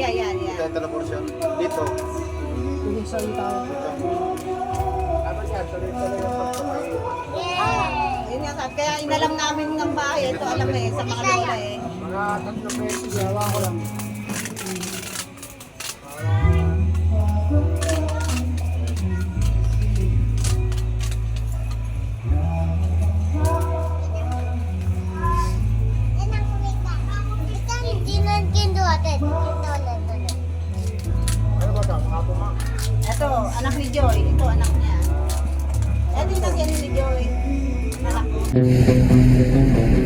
Yeah, yeah, yeah. Ito, ito na portion. Dito. Kung saan tayo. Ano siya? Tuloy-tuloy yung pagpapay. Yun nga, sabi. kaya inalam namin ng bahay. Ito alam eh, sa mga lola eh. Mga tatlong beses, yawa ko lang. Anak ni Joy. Ito, anak niya. Ito yung kasi ni Joy. Anak ko.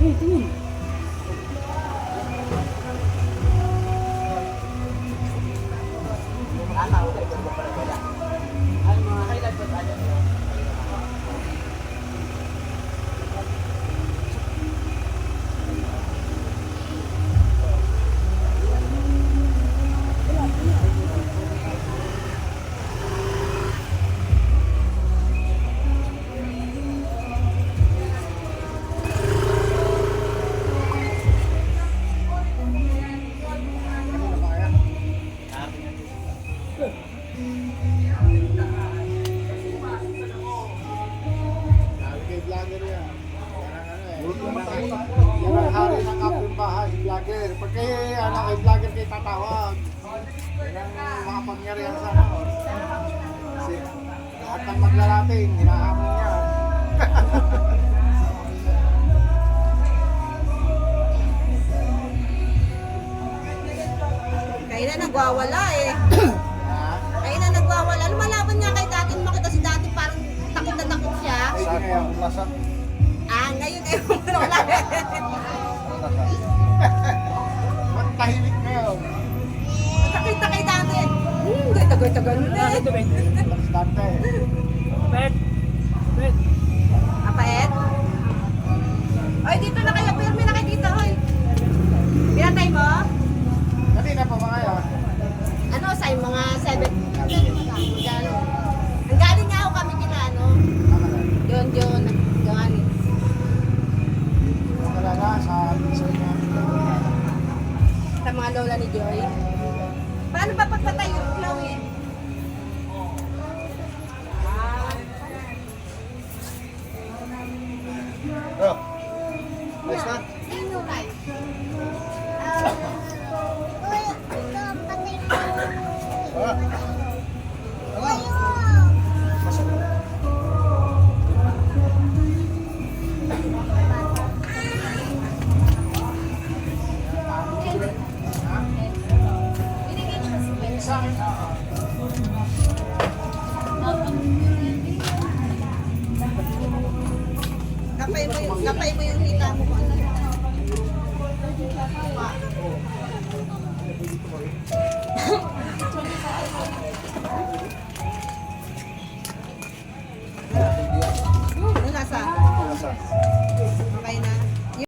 Sabi ng maglalating, hinahamon niya. Kaya na nagwawala eh. Na nagwawala. Lumalaban nga kay dati. Makita si dati parang takot na takot siya. Ay. Ah, ngayon eh. Wala. Ba't tahimik ngayon? Hmm, gata-gata ganun eh. Oh. Ayos na? Ah. Pasok. Napay mo yung, napay mo yung tita mo. Ano?